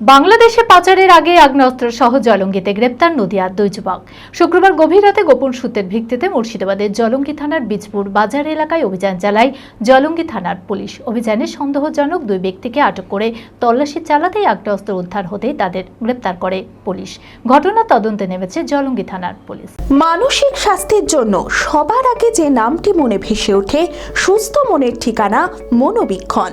বাংলাদেশে পাচারের আগে আগ্নেয়াস্ত্র সহ জলঙ্গিতে গ্রেপ্তার নদিয়ার দুই যুবক। শুক্রবার গভীর রাতে গোপন সূত্রের ভিত্তিতে মুর্শিদাবাদের জলঙ্গি থানার বীজপুর বাজার এলাকায় অভিযান চালায় জলঙ্গি থানার পুলিশ। অভিযানে সন্দেহজনক দুই ব্যক্তিকে আটক করে তল্লাশি চালাতেই আগ্নেয়াস্ত্র উদ্ধার হতেই তাদের গ্রেপ্তার করে পুলিশ। ঘটনা তদন্তে নেমেছে জলঙ্গি থানার পুলিশ। মানসিক স্বাস্থ্যের জন্য সবার আগে যে নামটি মনে ভেসে ওঠে, সুস্থ মনের ঠিকানা মনোবীক্ষণ।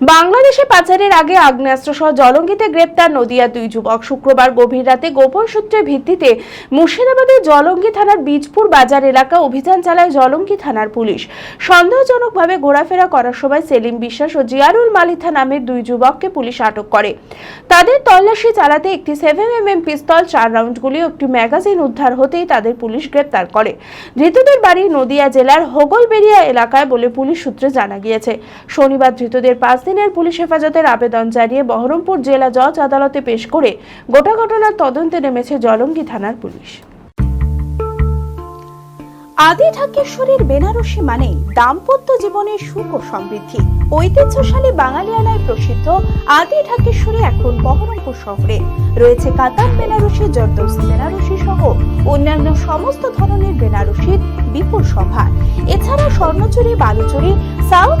বাংলাদেশে পাচারের আগে আগ্নেয়াস্ত্র সহ জলঙ্গিতে গ্রেপ্তার নদিয়া দুই যুবক। শুক্রবার গভীর রাতে গোপন সূত্রের ভিত্তিতে মুর্শিদাবাদের জলঙ্গি থানার বীজপুর বাজার এলাকা অভিযান চালায় জলঙ্গি থানার পুলিশ। সন্দেহজনকভাবে ঘোরাফেরা করার সময় সেলিম বিশ্বাস ও জিয়ারুল মালিথা নামের দুই যুবককে পুলিশ আটক করে। তাদের তল্লাশি চালাতে একটি সেভেন এম এম পিস্তল, চার রাউন্ড গুলি ও একটি ম্যাগাজিন উদ্ধার হতেই তাদের পুলিশ গ্রেপ্তার করে। ধৃতদের বাড়ি নদিয়া জেলার হোগলবেরিয়া এলাকায় বলে পুলিশ সূত্রে জানা গিয়েছে। শনিবার ধৃতদের পাঁচ দিনের পুলিশ হেফাজতের আবেদন জানিয়ে বহরমপুর জেলা জজ আদালতে পেশ করে গোটা ঘটনার তদন্তে নেমেছে জলঙ্গি থানার পুলিশ। আদি ঢাকেশ্বরীর বেনারসি মানে দাম্পত্য জীবনের সুখ ও সমৃদ্ধি। ঐতিহ্যশালী বাঙালিয়ানায় প্রসিদ্ধ আদি ঢাকেশ্বরী এখন বহরমপুর শহরে। রয়েছে কাতার বেনারসি জর্দৌসি বেনারসি সহ অন্যান্য সমস্ত ধরনের বেনারসির বিপুল সম্ভার এছাড়া স্বর্ণচুরি, বালুচুরি, সাউথ